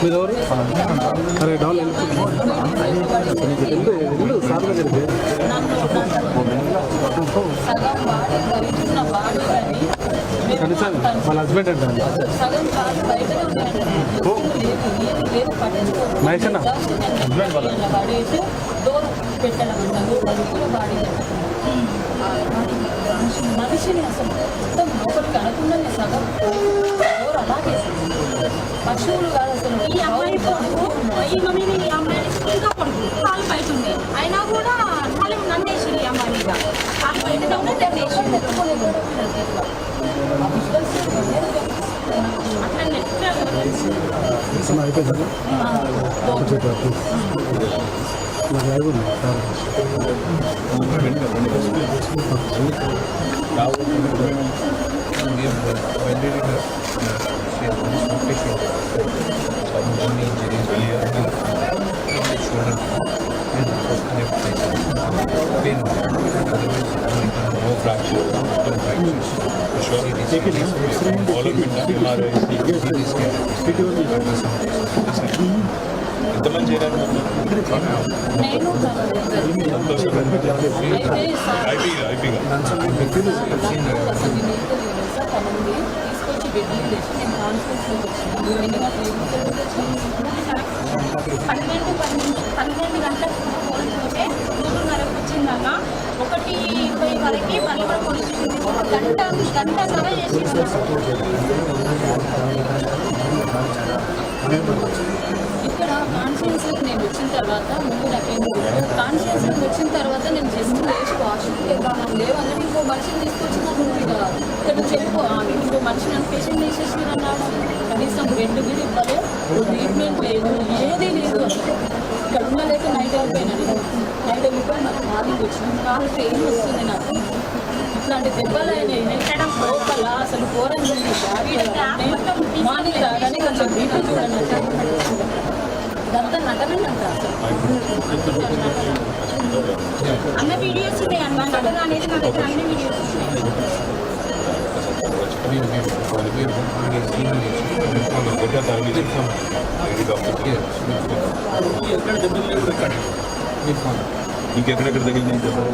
మీదెవరు అరే డౌన్ ఎందు ఎందు సార్ దగ్గరికి కనీసం వాళ్ళ హస్బెండ్ అంటే మహేష్ అన్న. హస్బెండ్ వాళ్ళ మనిషిని అసలు మొత్తం లోపలికి సగం అలాగే పశువులు కాదు ఈ అమ్మాయి కొడుకు ఈ మమ్మీని ఈ అమ్మాయిని ఇంకా కొడుకు కాలు బయట ఉంది అయినా కూడా వాళ్ళు నన్నేసింది ఈ అమ్మాయి మీద. కాలు బయట ఉంటే నన్నేసింది అట్లా నెట్ అయిపోయిందా నాకు అయిపోయింది సార్ ఎంతమంది చేరారు నేను అయితే సార్ ఐపీ ఐపీగా అసలు నేను తీసుకొచ్చి బెడ్లు తెచ్చి నేను కాన్ఫరెన్స్లోకి వచ్చినాను పన్నెండు పన్నెండు పన్నెండు గంటలకు కోల్పోతే మూడున్నరకు ఒకటి ఇరవై వరకు మళ్ళీ కూడా పొడిచింది గంట గంట సభ చేసి ఇక్కడ కాన్షియన్స్ నేను వచ్చిన తర్వాత ముందు నాకేమి కాన్షియన్స్ వచ్చిన తర్వాత నేను జస్ట్ లేచి వాష్రూమ్కి వెళ్తాను లేవని ఇంకో మనిషిని తీసుకొచ్చి నాకు ఇక్కడ చెప్పుకో వెళ్ళిపో పేషెంట్ తీసేసి అన్నాడు కనీసం బెడ్ కూడా ఇవ్వలే. ట్రీట్మెంట్ లేదు. ఏదీ లేదు. ఇక్కడ ఉన్నదైతే నైట్ వెళ్ళిపోయినాను నైట్ వెళ్ళిపోయి నాకు మార్నింగ్ వచ్చిన. కాలు పెయిన్ వస్తుంది నాకు. ఇట్లాంటి దెబ్బలు అయినాయి. లోపల అసలు ఘోరంగా మార్నింగ్ రాగానే కొంచెం బీపీ చూడండి. ఇదంతా నటనంట. అన్న వీడియోస్ ఉన్నాయి? అన్న నటన అనేది నా దగ్గర అన్ని వీడియోస్ ఉన్నాయి. ఇంకెక్కడెక్కడ తగిలినాయి దెబ్బలు?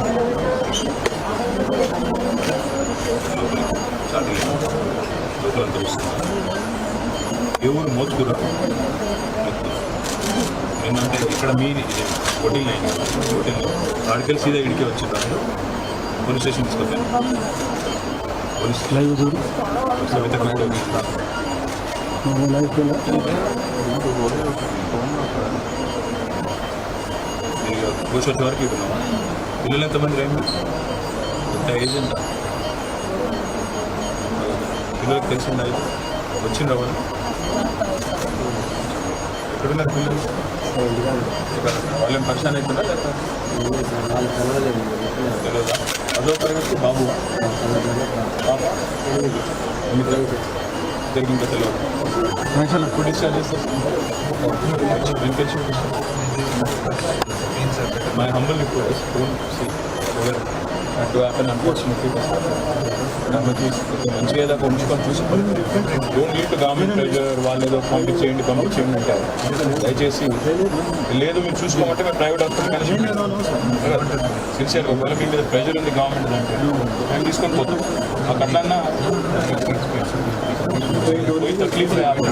లోపల తెలుస్తుందా మోచుకురా ఏంటంటే ఇక్కడ మీ హోటల్ లైన్ హోటల్ సీదా ఇడికే వచ్చిండ్రు పోలీస్ స్టేషన్ తీసుకొచ్చాను లైవ్ చూడు సవిత లైవ్ చూడ వరకు ఇటున్నావా పిల్లలు ఎంతమంది రైలు ఎంత ఏజ్ ఎంత పిల్లలకు తెలిసిందా వచ్చిండ్రా వాళ్ళు ఎక్కడున్నారు పిల్లలు వాళ్ళేం పరిశాన్ అవుతుందా లేదా తెలియదా అదో తరగతి బాబు బాబా మీకు ఇద్దరికి ఇంకా తెలియదు చేస్తారు My humble request, don't see whether that to happen unfortunately. కాబట్టి మంచిగా ఏదో ఒక ఉంచుకొని చూసుకోండి don't lead to government pressure వాళ్ళు ఏదో పంపించేయండి పంపించేయండి అంటారు దయచేసి లేదు మీరు చూసుకోమంటే మేము ప్రైవేట్ హాస్పిటల్ కలిసి సిన్సియర్గా ఒకవేళ మీ మీద ప్రెజర్ ఉంది గవర్నమెంట్ దాంట్లో మేము తీసుకొని పోతాం మాకు అట్లన్నా పోయి తక్లీఫ్ లే ఆవిడ.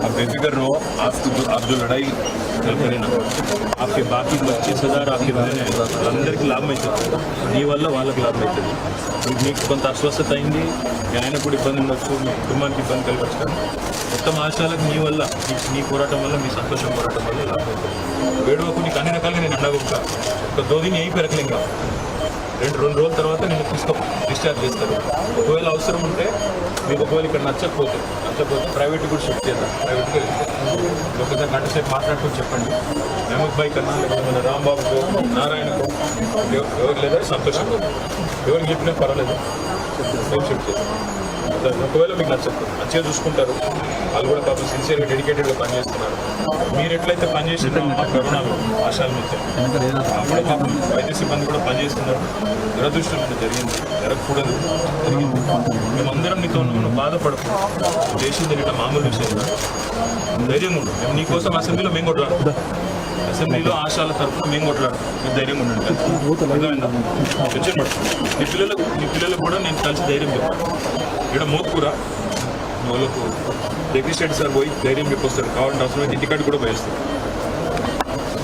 आप बेफिक्र रहो आप आप जो लड़ाई కలుపుకునేనా ఆకి బాకీ వచ్చే సదారు ఆకి వాళ్ళందరికీ లాభం అవుతుంది నీ వల్ల వాళ్ళకి లాభం అవుతుంది మీకు కొంత అస్వస్థత అయింది ఆయన కూడా ఇబ్బంది ఉండొచ్చు మీ కుటుంబానికి ఇబ్బంది కలగచ్చు కానీ మొత్తం ఆశాలకు మీ వల్ల మీ పోరాటం వల్ల మీ సంతోషం పోరాటం వల్ల లాభం అవుతుంది వేడువకు నీకు అన్ని రకాలుగా నేను అండగొక్క ఒక దోదిని ఏ పెరకలేం కాదు రెండు రెండు రోజుల తర్వాత నేను తీసుకో డిశ్చార్జ్ చేస్తారు. ఒకవేళ అవసరం ఉంటే మీకు ఒకవేళ ఇక్కడ నచ్చకపోతే నచ్చకపోతే ప్రైవేట్ కూడా షిఫ్ట్ చేద్దాం. ప్రైవేట్గా ఒకసారి గంట సేపు మాట్లాడుకుని చెప్పండి. మెహమూద్ బాయ్ కన్నా లేకపోతే రాంబాబుకు నారాయణకు ఎవరు లేదా సంతోషం. ఎవరికి చెప్పినా పర్వాలేదు. మేము షిఫ్ట్ చేస్తాం అదే ఒకవేళ మీకు నచ్చదు మంచిగా చూసుకుంటారు వాళ్ళు కూడా పాపం సిన్సియర్గా డెడికేటెడ్గా పనిచేస్తున్నారు. మీరు ఎట్లయితే పనిచేస్తున్నారు మా కరోనాలో ఆశాల మధ్య అప్పుడు పాపం వైద్య సిబ్బంది కూడా పనిచేస్తున్నారు. దురదృష్టం అనేది జరిగింది. జరగకూడదు. జరిగింది మేమందరం నీతో మనం బాధపడకు. దేశం చేసింది ఇట్లా మామూలు విషయం ధైర్యం ధైర్యంగా ఉండు. మేము నీకోసం అసెంబ్లీలో మేము కూడా అసెంబ్లీలో ఆశాల తరఫున మేము కొట్లాడు మీరు ధైర్యంగా ఉండండి అర్థమైందా? టెన్షన్ నీ పిల్లలకు నీ పిల్లలకు కూడా నేను కలిసి ధైర్యం చెప్పాను ఇక్కడ మోత్కూర వాళ్ళకు రెగ్జిస్ట్రేట్ సార్ పోయి ధైర్యం చెప్పొస్తాడు కావాలంటే అవసరమైతే ఇంటికాడ కూడా పోయేస్తాడు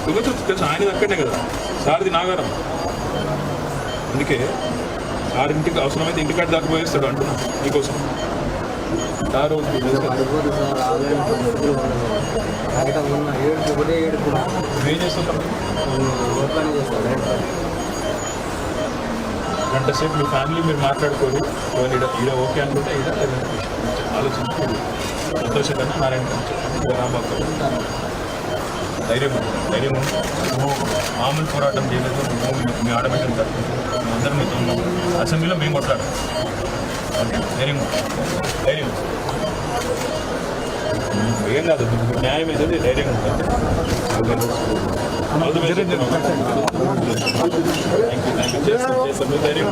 ఎందుకంటే తెలుసు ఆయన అక్కడనే కదా. సార్ది నాగారం. అందుకే సార్ ఇంటికి అవసరమైతే ఇంటికాడ దాకా పోయేస్తాడు అంటున్నా నీకోసం దారు ఒకటే ఏడుపు ఏం గంట సేపు మీ ఫ్యామిలీ మీరు మాట్లాడుకోరు. ఒకవేళ ఈడ ఓకే అనుకుంటే ఈడ ఆలోచన సంతోషకరంగా నారాయణ ధైర్యం ధైర్యం మామూలు పోరాటం చేయలేదు. నువ్వు మీ- మీ ఆడబిడ్డలు తరఫు అందరం మీతో ఉన్నాం అసెంబ్లీలో మేము కొట్లాడు వెరీ గుడ్ వెరీ గుడ్ ఏం కాదు మీకు న్యాయం ఏదైతే ధైర్యం ఉంటుంది All the చేస్తాం, చేస్తాం. మీరు ధైర్యం